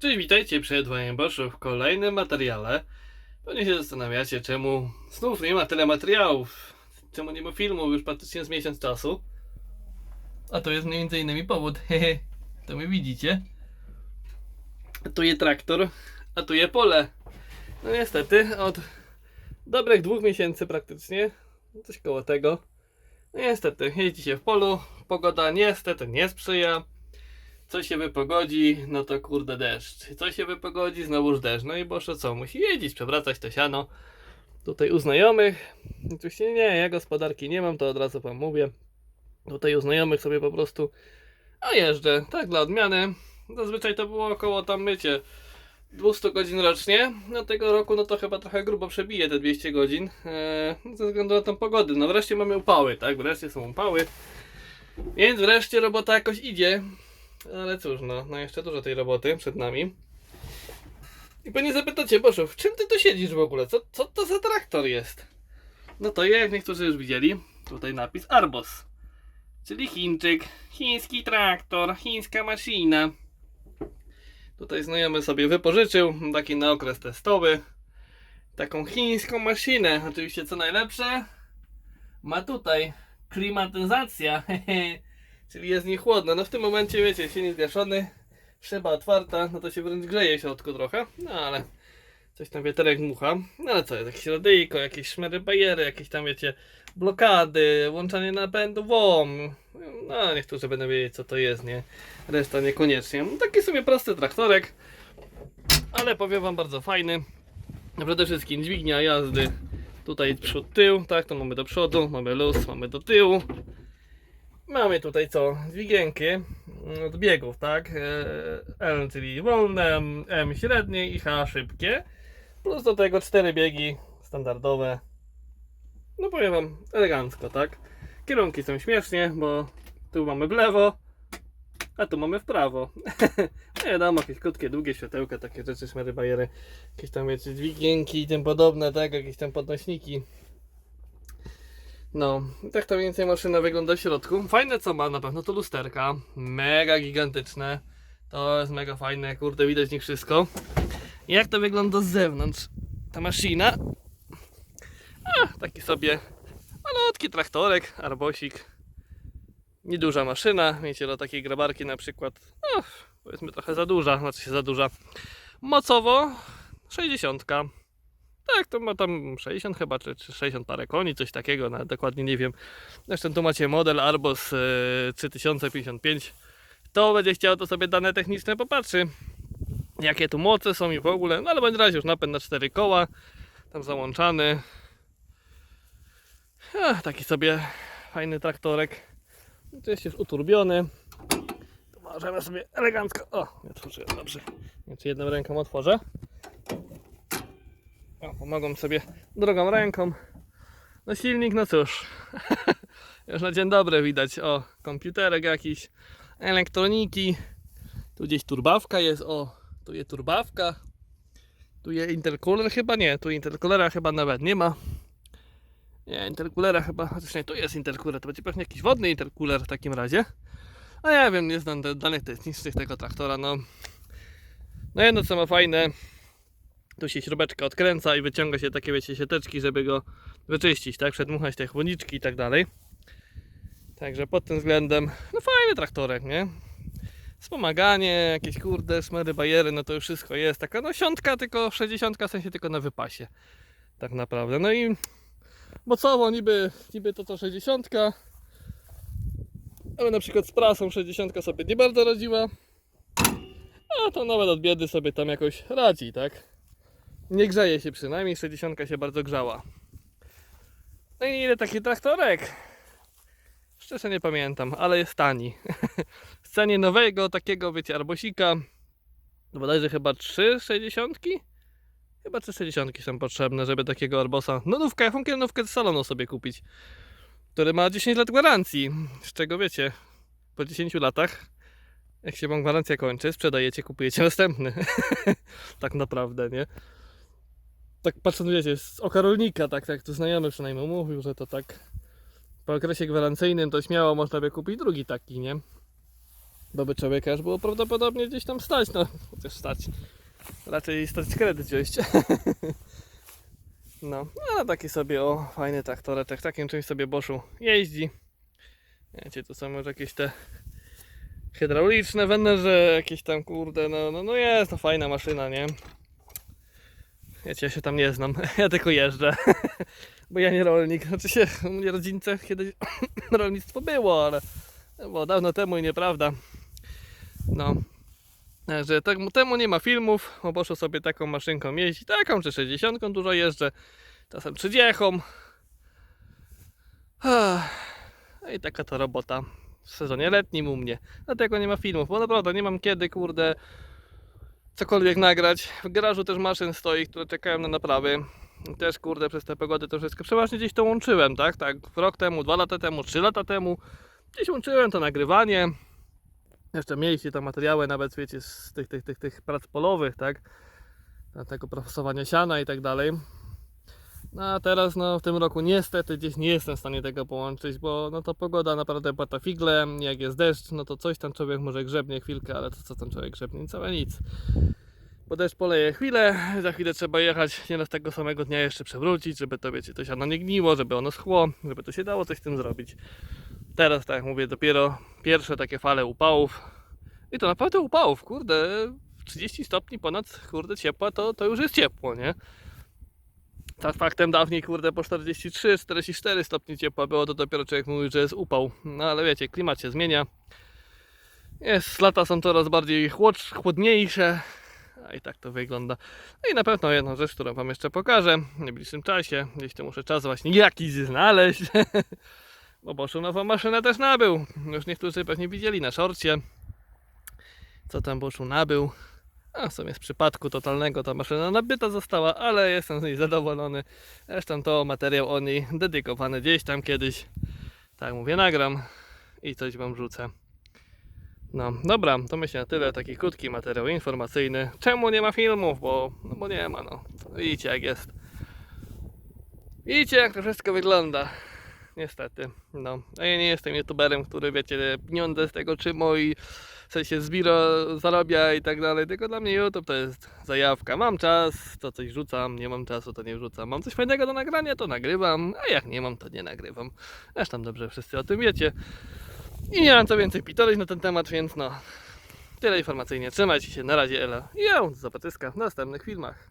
Cześć, witajcie przed Wayne Boszu w kolejnym materiale. Pewnie się zastanawiacie, czemu znów nie ma tyle materiałów, czemu nie ma filmów już praktycznie z miesiąc czasu. A to jest między innymi powód, to my widzicie. Tu je traktor, a tu je pole. No niestety, od dobrych dwóch miesięcy praktycznie, coś koło tego. No niestety, jeździ się w polu, pogoda niestety nie sprzyja. Co się wypogodzi, no to kurde deszcz. Co się wypogodzi, znowuż deszcz. No i Boże co, musi jeździć, przewracać to siano. Tutaj u znajomych. Oczywiście nie, ja gospodarki nie mam, to od razu wam mówię. Tutaj u znajomych sobie po prostu a jeżdżę, tak dla odmiany. Zazwyczaj to było około tam mycie 200 godzin rocznie. No tego roku no to chyba trochę grubo przebije te 200 godzin. Eee, ze względu na tą pogodę. No wreszcie mamy upały, tak? Wreszcie są upały. Więc wreszcie robota jakoś idzie. Ale cóż, no, no jeszcze dużo tej roboty przed nami. I pewnie zapytacie, Boże, w czym ty tu siedzisz w ogóle? Co, co to za traktor jest? No to jak niektórzy już widzieli, tutaj napis Arbos. Czyli Chińczyk, chiński traktor, chińska maszyna. Tutaj znajomy sobie wypożyczył, taki na okres testowy. Taką chińską maszynę. Oczywiście co najlepsze, ma tutaj klimatyzacja. Czyli jest niechłodno. No w tym momencie wiecie, silnik zgaszony, szyba otwarta, no to się wręcz grzeje w środku trochę. No ale coś tam wiaterek mucha. No ale co, jest jakieś radyjko, jakieś szmery bajery, jakieś tam wiecie, blokady, włączanie napędu WOM. No niektórzy będą wiedzieć co to jest, nie? Reszta niekoniecznie. No, taki sobie prosty traktorek, ale powiem wam bardzo fajny. Przede wszystkim dźwignia jazdy. Tutaj przód, tył, tak, to mamy do przodu, mamy luz, mamy do tyłu. Mamy tutaj co? Dźwigienki mm, od biegów, tak? E, L, czyli wolne, M- średnie i H szybkie. Plus do tego cztery biegi standardowe. No powiem wam, elegancko, tak? Kierunki są śmiesznie, bo tu mamy w lewo, a tu mamy w prawo. no wiadomo, jakieś krótkie, długie światełka, takie rzeczy, szmery, bajery, jakieś tam wiecie, dźwigienki i tym podobne, tak? Jakieś tam podnośniki. No, tak to więcej maszyna wygląda w środku. Fajne co ma na pewno to lusterka. Mega gigantyczne. To jest mega fajne, kurde, widać nich wszystko. Jak to wygląda z zewnątrz? Ta maszyna. A, taki sobie malutki traktorek, arbosik. Nieduża maszyna. Wiecie, do takiej grabarki na przykład. No, powiedzmy trochę za duża, znaczy się za duża. Mocowo 60. Tak, to ma tam 60 chyba, czy, czy 60 parę koni, coś takiego, nawet dokładnie nie wiem. Zresztą tu macie model Arbos e, 3055. Kto będzie chciał, to sobie dane techniczne popatrzy. Jakie tu moce są i w ogóle. No ale będzie razie już napęd na 4 koła. Tam załączany. Ach, taki sobie fajny traktorek. To jest już uturbiony. Tu możemy sobie elegancko. O, nie otworzyłem dobrze. Nie, czy jedną ręką otworzę. O, pomogą sobie drugą ręką. No silnik, no cóż. Już na dzień dobry widać. O, komputerek jakiś, elektroniki. Tu gdzieś turbawka jest. O, tu jest turbawka. Tu jest intercooler chyba nie. Tu intercoolera chyba nawet nie ma. Nie, intercoolera chyba, chociaż nie, tu jest intercooler. To będzie pewnie jakiś wodny intercooler w takim razie. A ja wiem, nie znam da- danych technicznych tego traktora, no. No jedno co ma fajne, tu się śrubeczka odkręca i wyciąga się takie, wiecie, siateczki, żeby go wyczyścić, tak? Przedmuchać te chłodniczki i tak dalej. Także pod tym względem, no fajny traktorek, nie? Wspomaganie, jakieś kurde, szmery, bajery, no to już wszystko jest. Taka no siątka, tylko 60, w sensie tylko na wypasie. Tak naprawdę. No i mocowo niby, niby to to 60, ale na przykład z prasą 60 sobie nie bardzo radziła. A to nawet od biedy sobie tam jakoś radzi, tak? Nie grzeje się przynajmniej, 60 się bardzo grzała. No i ile taki traktorek? Szczerze nie pamiętam, ale jest tani. w cenie nowego takiego, wiecie, arbosika, no bodajże chyba 3 60 Chyba 3 60 są potrzebne, żeby takiego arbosa, no nówkę, jaką kierunówkę z salonu sobie kupić, który ma 10 lat gwarancji, z czego wiecie, po 10 latach jak się wam gwarancja kończy, sprzedajecie, kupujecie następny. tak naprawdę, nie? Tak patrząc, wiecie, z oka rolnika, tak, tak tu znajomy przynajmniej mówił, że to tak po okresie gwarancyjnym to śmiało można by kupić drugi taki, nie? Bo by człowieka już było prawdopodobnie gdzieś tam stać, no chociaż stać. Raczej stać kredyt wziąć. No, a taki sobie o fajny traktoreczek, takim czymś sobie Boszu jeździ. Wiecie, to są już jakieś te hydrauliczne węże, jakieś tam kurde, no, no, no jest to fajna maszyna, nie? Wiecie, ja się tam nie znam, ja tylko jeżdżę, bo ja nie rolnik. Znaczy się, u mnie rodzince kiedyś rolnictwo było, ale było dawno temu i nieprawda. No, że temu, temu nie ma filmów, bo poszło sobie taką maszynką jeździć, taką czy 60 dużo jeżdżę, czasem 30. Ah, No i taka to robota w sezonie letnim u mnie. Dlatego nie ma filmów, bo naprawdę nie mam kiedy, kurde, cokolwiek nagrać. W garażu też maszyn stoi, które czekają na naprawy. Też, kurde, przez te pogody to wszystko przeważnie gdzieś to łączyłem, tak? Tak, rok temu, dwa lata temu, trzy lata temu. Gdzieś łączyłem to nagrywanie. Jeszcze mieliście tam materiały nawet, wiecie, z tych, tych, tych, tych prac polowych, tak? Tego profesowania siana i tak dalej. No a teraz, no w tym roku niestety gdzieś nie jestem w stanie tego połączyć, bo no to pogoda naprawdę płata figle, jak jest deszcz, no to coś tam człowiek może grzebnie chwilkę, ale to co tam człowiek grzebnie, całe nic. Bo deszcz poleje chwilę, za chwilę trzeba jechać, nieraz tego samego dnia jeszcze przewrócić, żeby to wiecie, to siano nie gniło, żeby ono schło, żeby to się dało coś z tym zrobić. Teraz, tak jak mówię, dopiero pierwsze takie fale upałów. I to naprawdę upałów, kurde, 30 stopni ponad, kurde, ciepła, to, to już jest ciepło, nie? Tak faktem dawniej, kurde, po 43, 44 stopni ciepła było, to dopiero człowiek mówi, że jest upał. No ale wiecie, klimat się zmienia. Jest, lata są coraz bardziej chłod, chłodniejsze. A i tak to wygląda. No i na pewno jedną rzecz, którą wam jeszcze pokażę w najbliższym czasie. Gdzieś tu muszę czas właśnie jakiś znaleźć. Bo Boszu nową maszynę też nabył. Już niektórzy pewnie widzieli na szorcie. Co tam Boszu nabył. A w sumie z przypadku totalnego ta maszyna nabyta została, ale jestem z niej zadowolony. Zresztą to materiał o niej dedykowany gdzieś tam kiedyś. Tak mówię, nagram i coś wam rzucę. No, dobra, to myślę na tyle. Taki krótki materiał informacyjny. Czemu nie ma filmów? Bo, no bo nie ma, no. Widzicie jak jest. Widzicie jak to wszystko wygląda. Niestety, no. A ja nie jestem youtuberem, który wiecie, pieniądze z tego trzyma i w sensie zbiro zarabia i tak dalej. Tylko dla mnie YouTube to jest zajawka. Mam czas, to coś rzucam, nie mam czasu, to nie wrzucam. Mam coś fajnego do nagrania, to nagrywam, a jak nie mam, to nie nagrywam. Zresztą dobrze wszyscy o tym wiecie. I nie mam co więcej pitolić na ten temat, więc no. Tyle informacyjnie. Trzymajcie się, na razie Ela. Ja, do zobaczyska w następnych filmach.